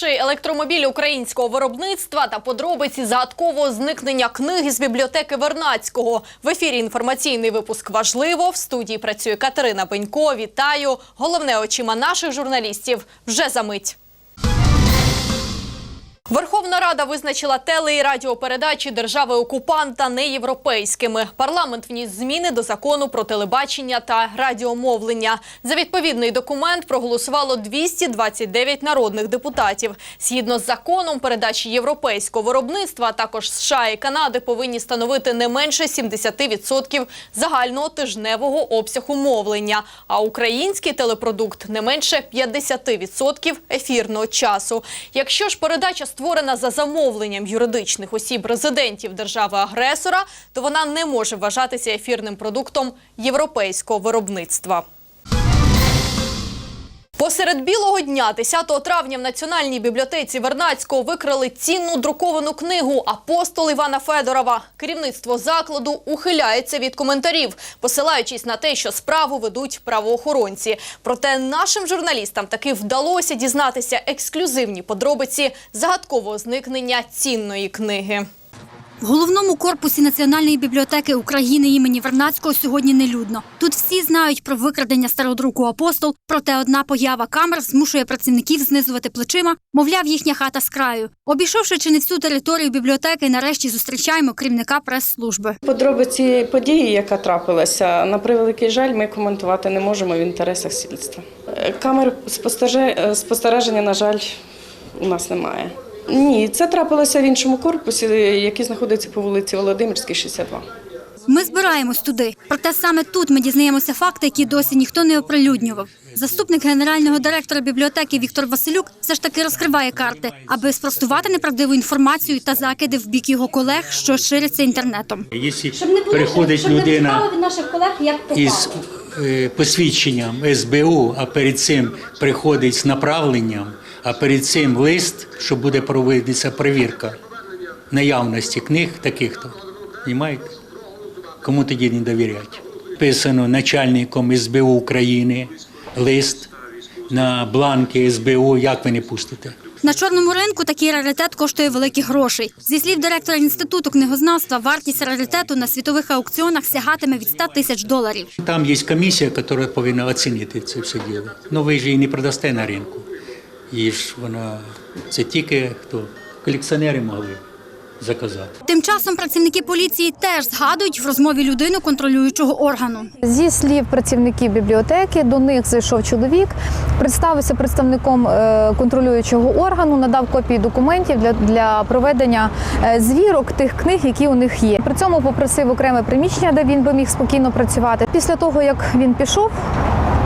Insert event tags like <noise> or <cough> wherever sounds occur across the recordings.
Перший електромобіль українського виробництва та подробиці загадкового зникнення книги з бібліотеки Вернацького. В ефірі інформаційний випуск важливо. В студії працює Катерина Пенько. Вітаю. Головне очима наших журналістів вже за мить. Верховна Рада визначила теле- і радіопередачі держави окупанта неєвропейськими. Парламент вніс зміни до закону про телебачення та радіомовлення. За відповідний документ проголосувало 229 народних депутатів. Згідно з законом, передачі європейського виробництва, а також США і Канади повинні становити не менше 70% загального тижневого обсягу мовлення, а український телепродукт не менше 50% ефірного часу. Якщо ж передача створена за замовленням юридичних осіб резидентів держави-агресора, то вона не може вважатися ефірним продуктом європейського виробництва. Посеред білого дня, 10 травня, в Національній бібліотеці Вернацького викрали цінну друковану книгу Апостол Івана Федорова. Керівництво закладу ухиляється від коментарів, посилаючись на те, що справу ведуть правоохоронці. Проте нашим журналістам таки вдалося дізнатися ексклюзивні подробиці загадкового зникнення цінної книги. В головному корпусі Національної бібліотеки України імені Вернацького сьогодні нелюдно. Тут всі знають про викрадення стародруку апостол, проте одна поява камер змушує працівників знизувати плечима, мовляв, їхня хата з краю. Обійшовши чи не всю територію бібліотеки, нарешті зустрічаємо керівника прес-служби. Подробиці події, яка трапилася, на превеликий жаль, ми коментувати не можемо в інтересах слідства. Е, Камер е, спостереження, на жаль, у нас немає. Ні, це трапилося в іншому корпусі, який знаходиться по вулиці Володимирській, 62. Ми збираємось туди. Проте саме тут ми дізнаємося факти, які досі ніхто не оприлюднював. Заступник генерального директора бібліотеки Віктор Василюк все ж таки розкриває карти, аби спростувати неправдиву інформацію та закиди в бік його колег, що ширяться інтернетом. Якщо приходить людина від наших колег, як із е, посвідченням СБУ, а перед цим приходить з направленням, а перед цим лист, що буде проводитися перевірка наявності книг таких-то, розумієте? Кому тоді не довіряти? Писано начальником СБУ України лист на бланки СБУ, як ви не пустите? На чорному ринку такий раритет коштує великих грошей. Зі слів директора інституту книгознавства, вартість раритету на світових аукціонах сягатиме від 100 тисяч доларів. Там є комісія, яка повинна оцінити це все діло. Ну ви ж її не продасте на ринку. І ж вона це тільки хто колекціонери могли заказати. Тим часом працівники поліції теж згадують в розмові людину контролюючого органу. Зі слів працівників бібліотеки до них зайшов чоловік, представився представником е, контролюючого органу, надав копії документів для, для проведення е, звірок тих книг, які у них є. При цьому попросив окреме приміщення, де він би міг спокійно працювати. Після того, як він пішов.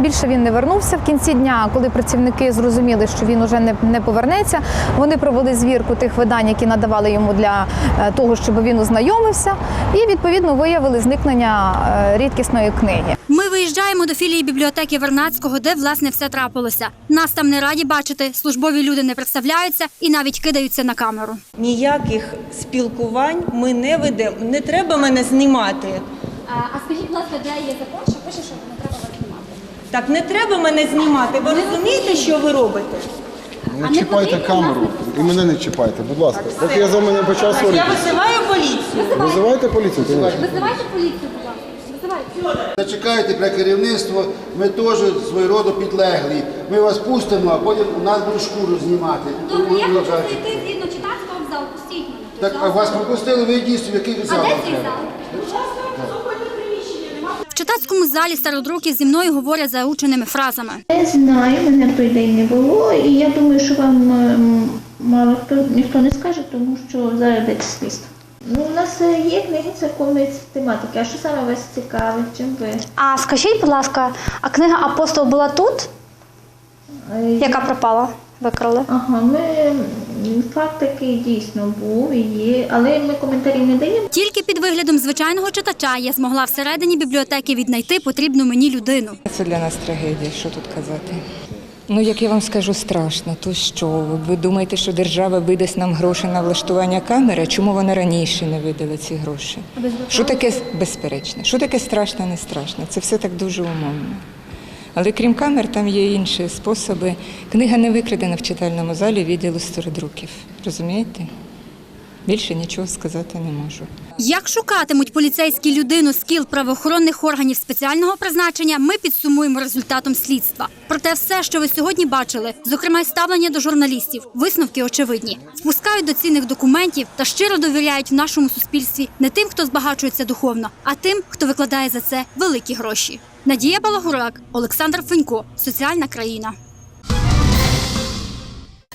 Більше він не вернувся в кінці дня, коли працівники зрозуміли, що він уже не, не повернеться. Вони провели звірку тих видань, які надавали йому для е, того, щоб він ознайомився, і відповідно виявили зникнення е, рідкісної книги. Ми виїжджаємо до філії бібліотеки Вернацького, де власне все трапилося. Нас там не раді бачити, службові люди не представляються і навіть кидаються на камеру. Ніяких спілкувань ми не ведемо. Не треба мене знімати. А скажіть, будь ласка, де є закон, що пише, що не треба вас знімати? Так не треба мене знімати. Ви розумієте, що ви робите? Не чіпайте камеру і мене не чіпайте, будь ласка. Поки я з вами не почав Я сваритися. висилаю поліцію. Визивайте поліцію, звісно. Визивайте поліцію, будь ласка. Визивайте. Зачекайте для керівництва, ми теж свого роду підлеглі. Ми вас пустимо, а потім у нас будуть шкуру знімати. Добре, я хочу зайти згідно читацького в зал. Пустіть мене. Так а вас пропустили, ви дійсно, в який А зал де цей зал? В читацькому залі стародруки зі мною говорять заученими фразами. Не знаю, мене той день не було, і я думаю, що вам мало хто ніхто не скаже, тому що зараз йдеться слідство. Ну, у нас е, є книги церковної тематики. А що саме вас цікавить? Чим ви? А скажіть, будь ласка, а книга Апостол була тут, Е, яка пропала? Викрали? Ага, ми факт такий дійсно був і є, але ми коментарі не даємо. Тільки під виглядом звичайного читача я змогла всередині бібліотеки віднайти потрібну мені людину. Це для нас трагедія, що тут казати. Ну, як я вам скажу, страшно, то що? Ви думаєте, що держава видасть нам гроші на влаштування камери? Чому вона раніше не видала ці гроші? Що таке безперечно? Що таке страшно, не страшно? Це все так дуже умовно. Але крім камер, там є інші способи. Книга не викрадена в читальному залі відділу стародруків. Розумієте? Більше нічого сказати не можу. Як шукатимуть поліцейські людину з кіл правоохоронних органів спеціального призначення, ми підсумуємо результатом слідства. Проте все, що ви сьогодні бачили, зокрема й ставлення до журналістів, висновки очевидні, впускають до цінних документів та щиро довіряють в нашому суспільстві не тим, хто збагачується духовно, а тим, хто викладає за це великі гроші. Надія Балагурак, Олександр Фенько, соціальна країна.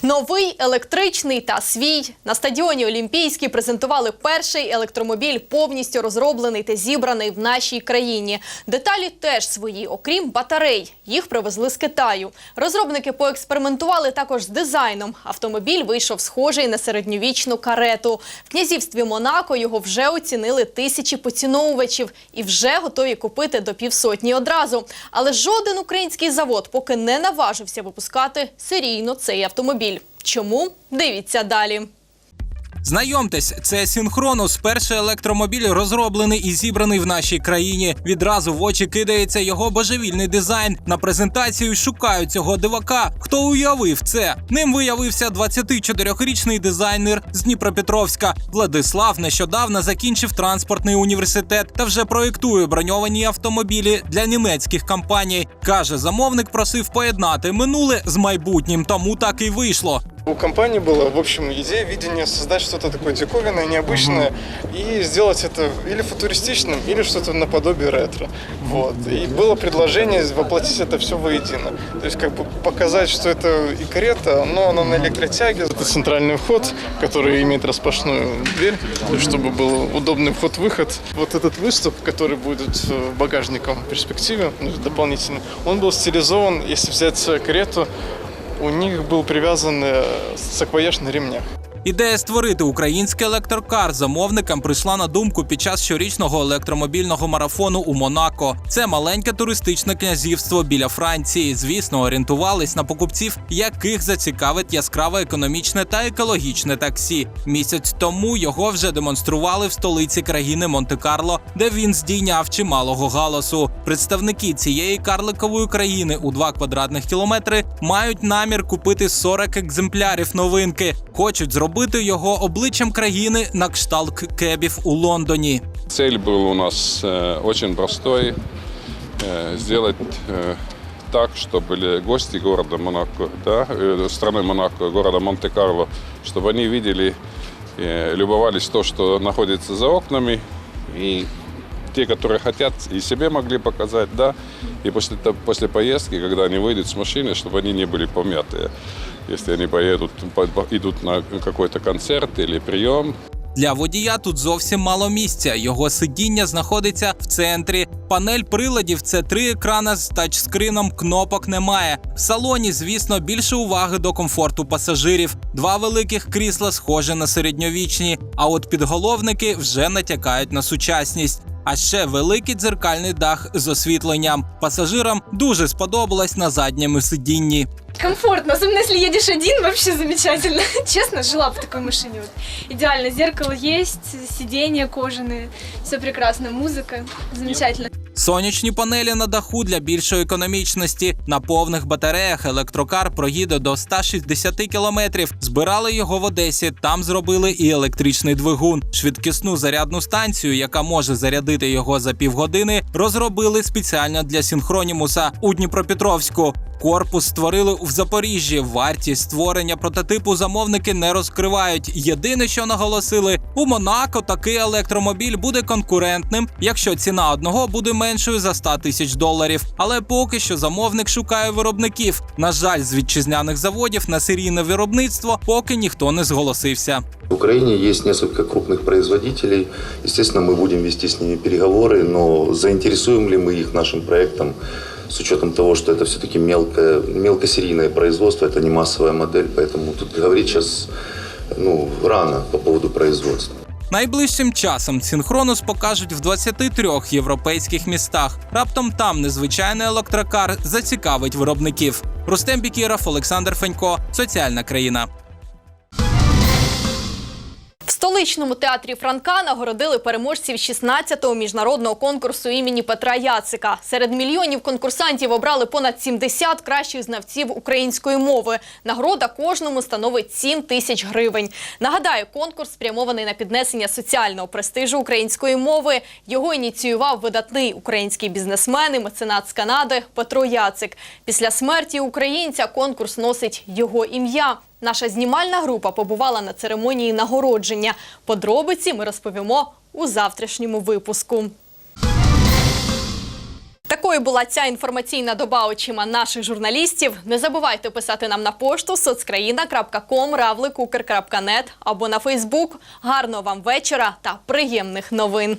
Новий електричний та свій на стадіоні Олімпійський презентували перший електромобіль, повністю розроблений та зібраний в нашій країні. Деталі теж свої, окрім батарей. Їх привезли з Китаю. Розробники поекспериментували також з дизайном. Автомобіль вийшов схожий на середньовічну карету. В князівстві Монако його вже оцінили тисячі поціновувачів і вже готові купити до півсотні одразу. Але жоден український завод поки не наважився випускати серійно цей автомобіль. Чому? Дивіться далі. Знайомтесь, це Сінхронус, перший електромобіль, розроблений і зібраний в нашій країні. Відразу в очі кидається його божевільний дизайн. На презентацію шукають цього дивака. Хто уявив це? Ним виявився 24-річний дизайнер з Дніпропетровська. Владислав нещодавно закінчив транспортний університет та вже проєктує броньовані автомобілі для німецьких компаній. каже, замовник просив поєднати минуле з майбутнім, тому так і вийшло. У компании была, в общем, идея, видение создать что-то такое диковинное, необычное и сделать это или футуристичным, или что-то наподобие ретро. Вот. И было предложение воплотить это все воедино. То есть как бы показать, что это и карета, но она на электротяге. Это центральный вход, который имеет распашную дверь, чтобы был удобный вход-выход. Вот этот выступ, который будет багажником в перспективе, ну, дополнительно, он был стилизован, если взять карету, у них был привязан э, саквояж на ремнях. Ідея створити український електрокар замовникам прийшла на думку під час щорічного електромобільного марафону у Монако. Це маленьке туристичне князівство біля Франції. Звісно, орієнтувались на покупців, яких зацікавить яскраве економічне та екологічне таксі. Місяць тому його вже демонстрували в столиці країни Монте-Карло, де він здійняв чималого галасу. Представники цієї карликової країни у 2 квадратних кілометри мають намір купити 40 екземплярів новинки. Хочуть зробити його обличчям країни на кшталт кебів у Лондоні. Цель был у нас э, очень простой. э, сделать э, так, чтобы ли- гости города Монако, да, э, страны Монако, города Монте-Карло, чтобы они видели, э, любовались то, что находится за окнами, и те, которые хотят, и себе могли показать, да, и после, то- после поездки, когда они выйдут с машины, чтобы они не были помятые. Если они поедут, по- по- идут на какой-то концерт или прием, Для водія тут зовсім мало місця. Його сидіння знаходиться в центрі. Панель приладів це три екрана з тачскрином, кнопок немає. В салоні, звісно, більше уваги до комфорту пасажирів. Два великих крісла схожі на середньовічні, а от підголовники вже натякають на сучасність. А ще великий дзеркальний дах з освітленням. Пасажирам дуже сподобалось на задньому сидінні. Комфортно, особенно если едешь один, вообще замечательно. <laughs> Честно, жила в такой машине. Вот. Идеально, зеркало есть, сиденья кожаные, все прекрасно, музыка, замечательно. Сонячні панелі на даху для більшої економічності. На повних батареях електрокар проїде до 160 кілометрів. Збирали його в Одесі. Там зробили і електричний двигун. Швидкісну зарядну станцію, яка може зарядити його за півгодини, розробили спеціально для синхронімуса у Дніпропетровську. Корпус створили в Запоріжжі. Вартість створення прототипу замовники не розкривають. Єдине, що наголосили, у Монако такий електромобіль буде конкурентним, якщо ціна одного буде меншою за 100 тисяч доларів. Але поки що замовник шукає виробників. На жаль, з вітчизняних заводів на серійне виробництво поки ніхто не зголосився. В Украине есть несколько крупных производителей. Естественно, мы будем вести с ними переговоры, но заинтересуем ли мы их нашим проектом с учетом того, что это все-таки мелкое, мелкосерийное производство, это не массовая модель, поэтому тут говорить сейчас ну, рано по поводу производства. Найближчим часом Сінхронус покажуть в 23 європейських містах. Раптом там незвичайний електрокар зацікавить виробників. Рустем Бікіров, Олександр Фенько, соціальна країна. Столичному театрі Франка нагородили переможців 16-го міжнародного конкурсу імені Петра Яцика. Серед мільйонів конкурсантів обрали понад 70 кращих знавців української мови. Нагорода кожному становить 7 тисяч гривень. Нагадаю, конкурс спрямований на піднесення соціального престижу української мови. Його ініціював видатний український бізнесмен і меценат з Канади Петро Яцик. Після смерті українця конкурс носить його ім'я. Наша знімальна група побувала на церемонії нагородження. Подробиці ми розповімо у завтрашньому випуску. Такою була ця інформаційна доба очима наших журналістів. Не забувайте писати нам на пошту соцкраїна.ком, равликукр.нет або на Фейсбук. Гарного вам вечора та приємних новин.